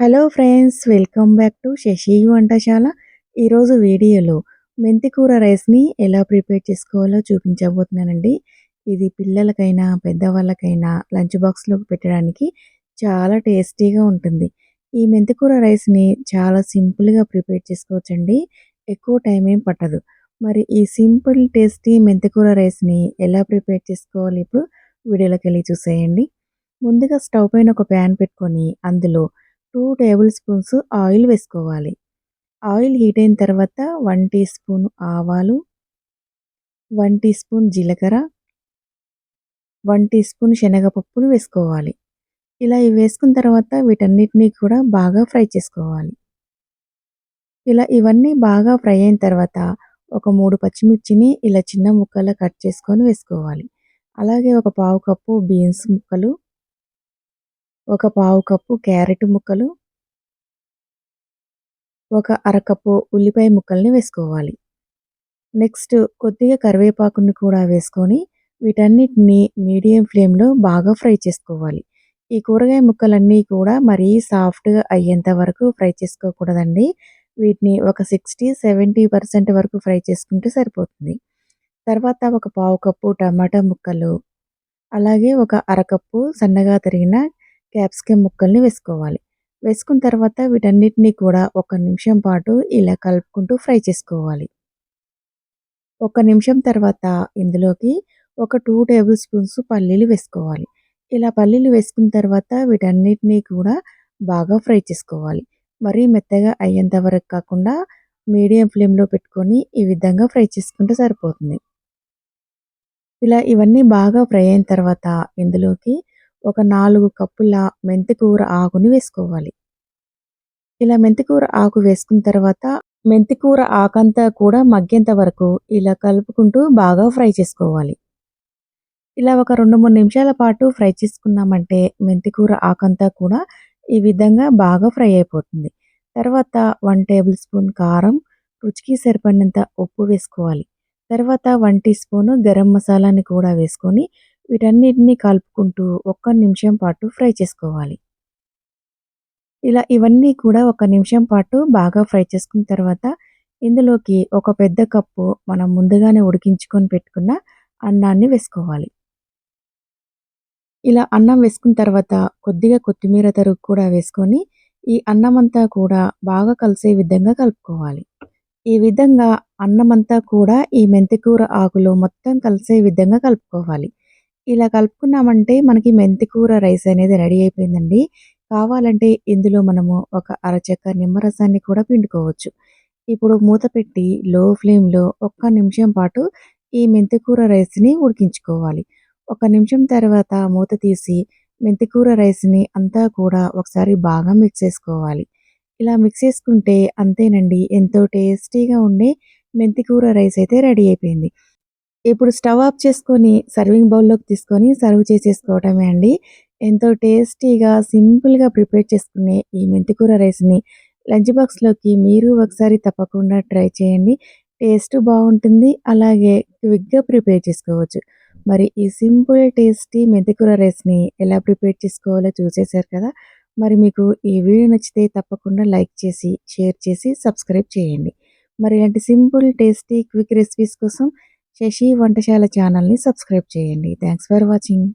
Hello friends welcome back to Shashi Vantasala. ఈరోజు వీడియోలో మెంతికూర రైస్ని ఎలా ప్రిపేర్ చేసుకోవాలో చూపించబోతున్నానండి. ఇది పిల్లలకైనా పెద్దవాళ్ళకైనా లంచ్ బాక్స్లోకి పెట్టడానికి చాలా టేస్టీగా ఉంటుంది. ఈ మెంతికూర రైస్ని చాలా సింపుల్గా ప్రిపేర్ చేసుకోవచ్చండి. ఎక్కువ టైం ఏం పట్టదు. మరి ఈ సింపుల్ టేస్టీ మెంతికూర రైస్ని ఎలా ప్రిపేర్ చేసుకోవాలి ఇప్పుడు వీడియోలోకి వెళ్ళి చూసేయండి. ముందుగా స్టవ్ పైన ఒక ప్యాన్ పెట్టుకొని అందులో టూ టేబుల్ స్పూన్స్ ఆయిల్ వేసుకోవాలి. ఆయిల్ హీట్ అయిన తర్వాత వన్ టీ స్పూన్ ఆవాలు వన్ టీ స్పూన్ జీలకర్ర వన్ టీ స్పూన్ శనగపప్పును వేసుకోవాలి. ఇలా ఇవి వేసుకున్న తర్వాత వీటన్నిటినీ కూడా బాగా ఫ్రై చేసుకోవాలి. ఇలా ఇవన్నీ బాగా ఫ్రై అయిన తర్వాత ఒక మూడు పచ్చిమిర్చిని ఇలా చిన్న ముక్కలు కట్ చేసుకొని వేసుకోవాలి. అలాగే ఒక పావు కప్పు బీన్స్ ముక్కలు ఒక పావు కప్పు క్యారెట్ ముక్కలు ఒక అరకప్పు ఉల్లిపాయ ముక్కల్ని వేసుకోవాలి. నెక్స్ట్ కొద్దిగా కరివేపాకుని కూడా వేసుకొని వీటన్నిటిని మీడియం ఫ్లేమ్లో బాగా ఫ్రై చేసుకోవాలి. ఈ కూరగాయ ముక్కలన్నీ కూడా మరీ సాఫ్ట్గా అయ్యేంత వరకు ఫ్రై చేసుకోకూడదండి. వీటిని ఒక సిక్స్టీ సెవెంటీ పర్సెంట్ వరకు ఫ్రై చేసుకుంటే సరిపోతుంది. తర్వాత ఒక పావు కప్పు టమాటా ముక్కలు అలాగే ఒక అరకప్పు సన్నగా తరిగిన క్యాప్సికమ్ ముక్కల్ని వేసుకోవాలి. వేసుకున్న తర్వాత వీటన్నిటిని కూడా ఒక నిమిషం పాటు ఇలా కలుపుకుంటూ ఫ్రై చేసుకోవాలి. ఒక నిమిషం తర్వాత ఇందులోకి ఒక టూ టేబుల్ స్పూన్స్ పల్లీలు వేసుకోవాలి. ఇలా పల్లీలు వేసుకున్న తర్వాత వీటన్నిటినీ కూడా బాగా ఫ్రై చేసుకోవాలి. మరీ మెత్తగా అయ్యేంత వరకు కాకుండా మీడియం ఫ్లేమ్లో పెట్టుకొని ఈ విధంగా ఫ్రై చేసుకుంటే సరిపోతుంది. ఇలా ఇవన్నీ బాగా ఫ్రై అయిన తర్వాత ఇందులోకి ఒక నాలుగు కప్పుల మెంతికూర ఆకుని వేసుకోవాలి. ఇలా మెంతికూర ఆకు వేసుకున్న తర్వాత మెంతికూర ఆకంతా కూడా మగ్గేంత వరకు ఇలా కలుపుకుంటూ బాగా ఫ్రై చేసుకోవాలి. ఇలా ఒక రెండు మూడు నిమిషాల పాటు ఫ్రై చేసుకున్నామంటే మెంతికూర ఆకంతా కూడా ఈ విధంగా బాగా ఫ్రై అయిపోతుంది. తర్వాత వన్ టేబుల్ స్పూన్ కారం రుచికి సరిపడినంత ఉప్పు వేసుకోవాలి. తర్వాత వన్ టీ స్పూన్ గరం మసాలాని కూడా వేసుకొని వీటన్నిటిని కలుపుకుంటూ ఒక్క నిమిషం పాటు ఫ్రై చేసుకోవాలి. ఇలా ఇవన్నీ కూడా ఒక నిమిషం పాటు బాగా ఫ్రై చేసుకున్న తర్వాత ఇందులోకి ఒక పెద్ద కప్పు మనం ముందుగానే ఉడికించుకొని పెట్టుకున్న అన్నాన్ని వేసుకోవాలి. ఇలా అన్నం వేసుకున్న తర్వాత కొద్దిగా కొత్తిమీర తరుగు కూడా వేసుకొని ఈ అన్నం అంతా కూడా బాగా కలిసే విధంగా కలుపుకోవాలి. ఈ విధంగా అన్నమంతా కూడా ఈ మెంతికూర ఆకులు మొత్తం కలిసే విధంగా కలుపుకోవాలి. ఇలా కలుపుకున్నామంటే మనకి మెంతికూర రైస్ అనేది రెడీ అయిపోయిందండి. కావాలంటే ఇందులో మనము ఒక అరచక్క నిమ్మరసాన్ని కూడా పిండుకోవచ్చు. ఇప్పుడు మూత పెట్టి లో ఫ్లేమ్లో ఒక్క నిమిషం పాటు ఈ మెంతికూర రైస్ని ఉడికించుకోవాలి. ఒక నిమిషం తర్వాత మూత తీసి మెంతికూర రైస్ని అంతా కూడా ఒకసారి బాగా మిక్స్ చేసుకోవాలి. ఇలా మిక్స్ చేసుకుంటే అంతేనండి ఎంతో టేస్టీగా ఉండే మెంతికూర రైస్ అయితే రెడీ అయిపోయింది. ఇప్పుడు స్టవ్ ఆఫ్ చేసుకొని సర్వింగ్ బౌల్లోకి తీసుకొని సర్వ్ చేసేసుకోవటమే అండి. ఎంతో టేస్టీగా సింపుల్గా ప్రిపేర్ చేసుకునే ఈ మెంతికూర రైస్ని లంచ్ బాక్స్లోకి మీరు ఒకసారి తప్పకుండా ట్రై చేయండి. టేస్ట్ బాగుంటుంది అలాగే క్విక్గా ప్రిపేర్ చేసుకోవచ్చు. మరి ఈ సింపుల్ టేస్టీ మెంతికూర రైస్ని ఎలా ప్రిపేర్ చేసుకోవాలో చూసేశారు కదా? మరి మీకు ఈ వీడియో నచ్చితే తప్పకుండా లైక్ చేసి షేర్ చేసి సబ్స్క్రైబ్ చేయండి. మరి ఇలాంటి సింపుల్ టేస్టీ క్విక్ రెసిపీస్ కోసం శశి వంటశాల ఛానల్ని సబ్స్క్రైబ్ చేయండి. Thanks for watching